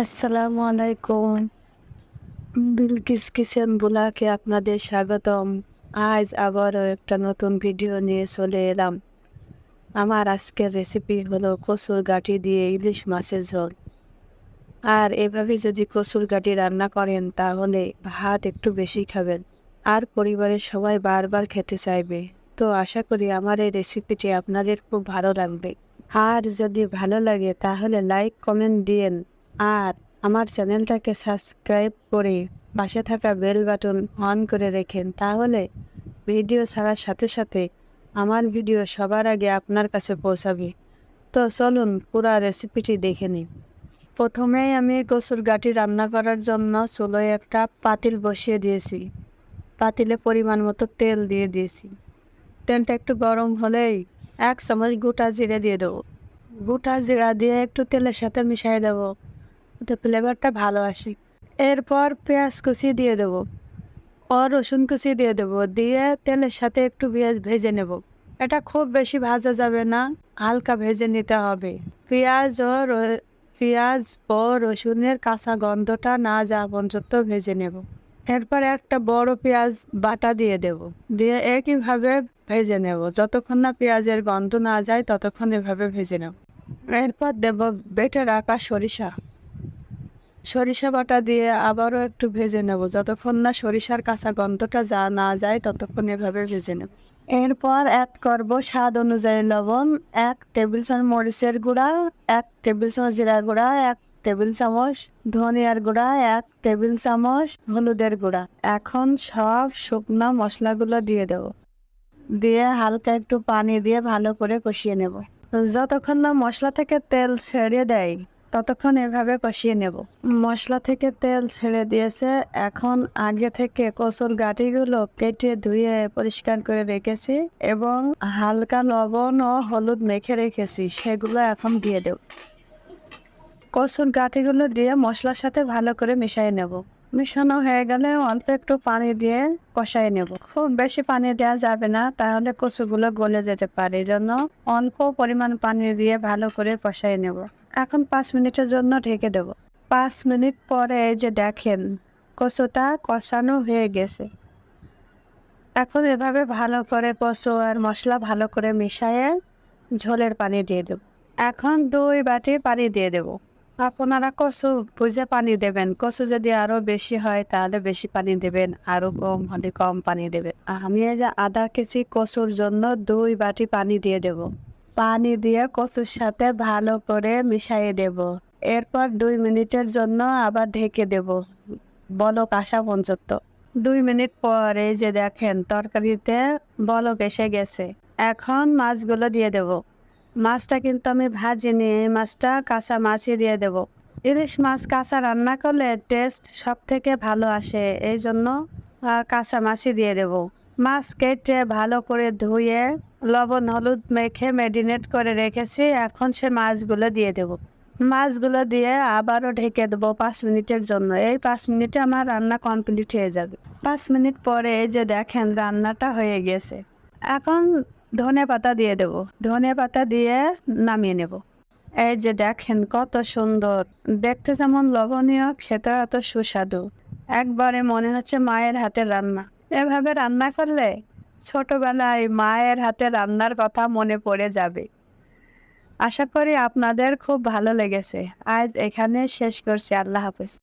আসসালামু আলাইকুম। বিলকিস বুলাকে আপনাদের স্বাগতম। আজ আবারও একটা নতুন ভিডিও নিয়ে চলে এলাম। আমার আজকের রেসিপি হলো কসুর গাঠি দিয়ে ইলিশ মাছের ঝোল। আর এভাবে যদি কসুর গাঠি রান্না করেন, তাহলে ভাত একটু বেশি খাবেন। আর পরিবারের সবাই বারবার খেতে চাইবে। তো আশা করি আমার এই রেসিপিটি আপনাদের খুব ভালো লাগবে। আর যদি ভালো লাগে, তাহলে লাইক কমেন্ট দিয়েন আর আমার চ্যানেলটাকে সাবস্ক্রাইব করে পাশে থাকা বেল বাটন অন করে রেখেন, তাহলে ভিডিও ছাড়ার সাথে সাথে আমার ভিডিও সবার আগে আপনার কাছে পৌঁছাবে। তো চলুন পুরা রেসিপিটি দেখে নিন প্রথমেই আমি কসুর গাটি রান্না করার জন্য চুলোয় একটা পাতিল বসিয়ে দিয়েছি। পাতিলে পরিমাণ মতো তেল দিয়ে দিয়েছি। তেলটা একটু গরম হলেই এক চামচ গোটা জিরে দিয়ে দেবো। গোটা জিরা দিয়ে একটু তেলের সাথে মিশিয়ে দেবো। ওতে ফ্লেভারটা ভালো আসে। এরপর পেঁয়াজ কুচি দিয়ে দেবো। ও রসুন কুচি দিয়ে দেবো। দিয়ে তেলের সাথে একটু পেঁয়াজ ভেজে নেব। এটা খুব বেশি ভাজা যাবে না, হালকা ভেজে নিতে হবে। পেঁয়াজ ও পেঁয়াজ ও রসুনের কাঁচা গন্ধটা না যাওয়া পর্যন্ত ভেজে নেব। এরপর একটা বড় পেঁয়াজ বাটা দিয়ে দেব। দিয়ে একইভাবে ভেজে নেব। যতক্ষণ না পেঁয়াজের গন্ধ না যায়, ততক্ষণ এভাবে ভেজে নেব। এরপর দেব বেটে রাখা সরিষা। সরিষা বাটা দিয়ে আবারও একটু ভেজে নেব। যতক্ষণ না সরিষার কাঁচা গন্ধটা যা না যায়, ততক্ষণ এভাবে ভেজে নেব। এরপর অ্যাড করব স্বাদ অনুযায়ী লবণ, এক টেবিল চামচ মরিচের গুঁড়া, এক টেবিল চামচ জিরা গুঁড়া, এক টেবিল চামচ ধনিয়ার গুঁড়া, এক টেবিল চামচ হলুদের গুঁড়া। এখন সব শুকনো মশলাগুলো দিয়ে দেব। দিয়ে হালকা একটু পানি দিয়ে ভালো করে কষিয়ে নেব। যতক্ষণ না মশলা থেকে তেল ছেড়ে দেয় ততক্ষণ এভাবে কষিয়ে নেব। মশলা থেকে তেল ছেড়ে দিয়েছে। এখন আগে থেকে কচুর গাঠিগুলো কেটে ধুয়ে পরিষ্কার করে রেখেছি এবং হালকা লবণ ও হলুদ মেখে রেখেছি। সেগুলো এখন দিয়ে দেব। কচুর গাঠিগুলো দিয়ে মশলার সাথে ভালো করে মিশিয়ে নেব। মিশানো হয়ে গেলে অল্প একটু পানি দিয়ে কষাই নেব। খুব বেশি পানি দেওয়া যাবে না, তাহলে কচুগুলো গলে যেতে পারে। এই জন্য অল্প পরিমাণ পানি দিয়ে ভালো করে কষাই নেব। এখন পাঁচ মিনিটের জন্য ঢেকে দেব। পাঁচ মিনিট পরে যে দেখেন, কচুটা কষানো হয়ে গেছে। এখন এভাবে ভালো করে কচু আর মশলা ভালো করে মিশিয়ে ঝোলের পানি দিয়ে দেব। এখন দুই বাটি পানি দিয়ে দেব। আপনারা কচু বুঝে পানি দেবেন। কচু যদি আরও বেশি হয়, তাহলে বেশি পানি দেবেন, আরও কম হলে কম পানি দেবেন। আমি এই যে আধা কেজি কচুর জন্য দুই বাটি পানি দিয়ে দেব। পানি দিয়ে কচুর সাথে ভালো করে মিশিয়ে দেব। এরপর দুই মিনিটের জন্য আবার ঢেকে দেব। বলক আসা পর্যন্ত। দুই মিনিট পর এই যে দেখেন, তরকারিতে বলক এসে গেছে। এখন মাছগুলো দিয়ে দেব। মাছটা কিন্তু আমি ভাজিনি এই মাছটা কাঁচা মাছই দিয়ে দেব। ইলিশ মাছ কাঁচা রান্না করলে টেস্ট সব থেকে ভালো আসে, এই জন্য কাঁচা মাছই দিয়ে দেব। মাছ কেটে ভালো করে ধুয়ে লবণ, হলুদ মেখে ম্যারিনেট করে রেখেছি। এখন সে মাছগুলো দিয়ে দেব। মাছগুলো দিয়ে আবারও ঢেকে দেবো পাঁচ মিনিটের জন্য। এই পাঁচ মিনিটে আমার রান্না কমপ্লিট হয়ে যাবে। পাঁচ মিনিট পরে যে দেখেন, রান্নাটা হয়ে গেছে। এখন ধনে পাতা দিয়ে দেব। ধনে পাতা দিয়ে নামিয়ে নেব। এই যে দেখেন কত সুন্দর। দেখতে যেমন লবণীয় খেতে এত সুস্বাদু। একবারে মনে হচ্ছে মায়ের হাতের রান্না। এভাবে রান্না করলে ছোটবেলায় মায়ের হাতে রান্নার কথা মনে পড়ে যাবে। আশা করি আপনাদের খুব ভালো লেগেছে। আজ এখানে শেষ করছি। আল্লাহ হাফেজ।